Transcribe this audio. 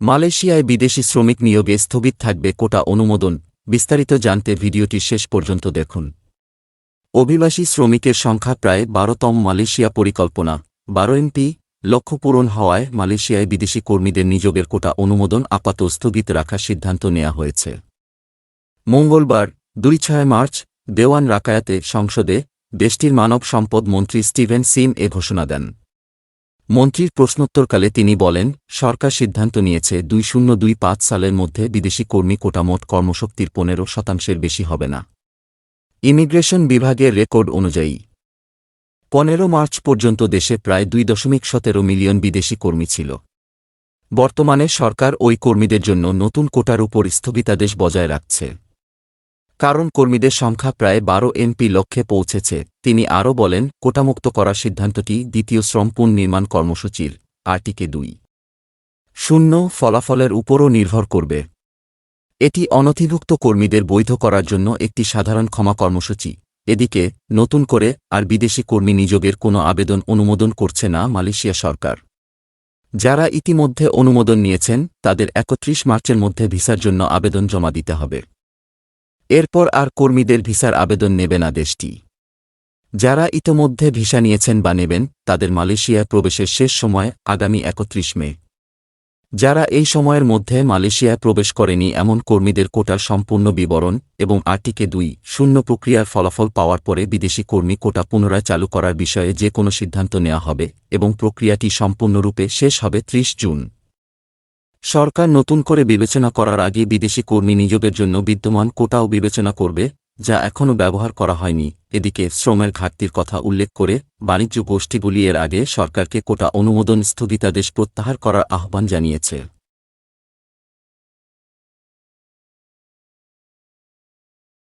মালয়েশিয়ায় বিদেশি শ্রমিক নিয়োগে স্থগিত থাকবে কোটা অনুমোদন, বিস্তারিত জানতে ভিডিওটি শেষ পর্যন্ত দেখুন। অভিবাসী শ্রমিকের সংখ্যা প্রায় বারোতম মালয়েশিয়া পরিকল্পনা, বারো এমপি, লক্ষ্য পূরণ হওয়ায় মালয়েশিয়ায় বিদেশি কর্মীদের নিযোগের কোটা অনুমোদন আপাত স্থগিত রাখার সিদ্ধান্ত নেওয়া হয়েছে। মঙ্গলবার, দুই ছয় মার্চ, দেওয়ান রাকায়াতে সংসদে দেশটির মানব সম্পদ মন্ত্রী স্টিভেন সিম এ ঘোষণা দেন। মন্ত্রীর প্রশ্নোত্তরকালে তিনি বলেন, সরকার সিদ্ধান্ত নিয়েছে দুই শূন্য দুই পাঁচ সালের মধ্যে বিদেশি কর্মী কোটা মোট কর্মশক্তির পনেরো শতাংশের বেশি হবে না। ইমিগ্রেশন বিভাগের রেকর্ড অনুযায়ী, পনেরো মার্চ পর্যন্ত দেশে প্রায় দুই দশমিক সতেরো মিলিয়ন বিদেশি কর্মী ছিল। বর্তমানে সরকার ওই কর্মীদের জন্য নতুন কোটার উপর স্থগিতাদেশ বজায় রাখছে। কারণ কর্মীদের সংখ্যা প্রায় বারো এমপি লক্ষ্যে পৌঁছেছে, তিনি আরও বলেন, কোটামুক্ত করার সিদ্ধান্তটি দ্বিতীয় শ্রমপুন নির্মাণ কর্মসূচির আর্টিকে দুই। শূন্য ফলাফলের উপরও নির্ভর করবে। এটি অনথিভুক্ত কর্মীদের বৈধ করার জন্য একটি সাধারণ ক্ষমা কর্মসূচি। এদিকে, নতুন করে আর বিদেশি কর্মী নিযোগের কোনো আবেদন অনুমোদন করছে না মালয়েশিয়া সরকার। যারা ইতিমধ্যে অনুমোদন নিয়েছেন, তাদের একত্রিশ মার্চের মধ্যে ভিসার জন্য আবেদন জমা দিতে হবে। এরপর আর কর্মীদের ভিসার আবেদন নেবে না দেশটি। যারা ইতোমধ্যে ভিসা নিয়েছেন বা নেবেন, তাদের মালয়েশিয়ায় প্রবেশের শেষ সময় আগামী একত্রিশ মে। যারা এই সময়ের মধ্যে মালয়েশিয়ায় প্রবেশ করেনি, এমন কর্মীদের কোটার সম্পূর্ণ বিবরণ এবং আর্টিকে দুই শূন্য প্রক্রিয়ার ফলাফল পাওয়ার পরে বিদেশি কর্মী কোটা পুনরায় চালু করার বিষয়ে যে কোনো সিদ্ধান্ত নেওয়া হবে এবং প্রক্রিয়াটি সম্পূর্ণরূপে শেষ হবে ত্রিশ জুন। সরকার নতুন করে বিবেচনা করার আগে বিদেশি কর্মী নিয়োগের জন্য বিদ্যমান কোটাও বিবেচনা করবে, যা এখনও ব্যবহার করা হয়নি। এদিকে শ্রমের ঘাটতির কথা উল্লেখ করে বাণিজ্য গোষ্ঠীগুলি এর আগে সরকারকে কোটা অনুমোদন স্থগিতাদেশ প্রত্যাহার করার আহ্বান জানিয়েছে।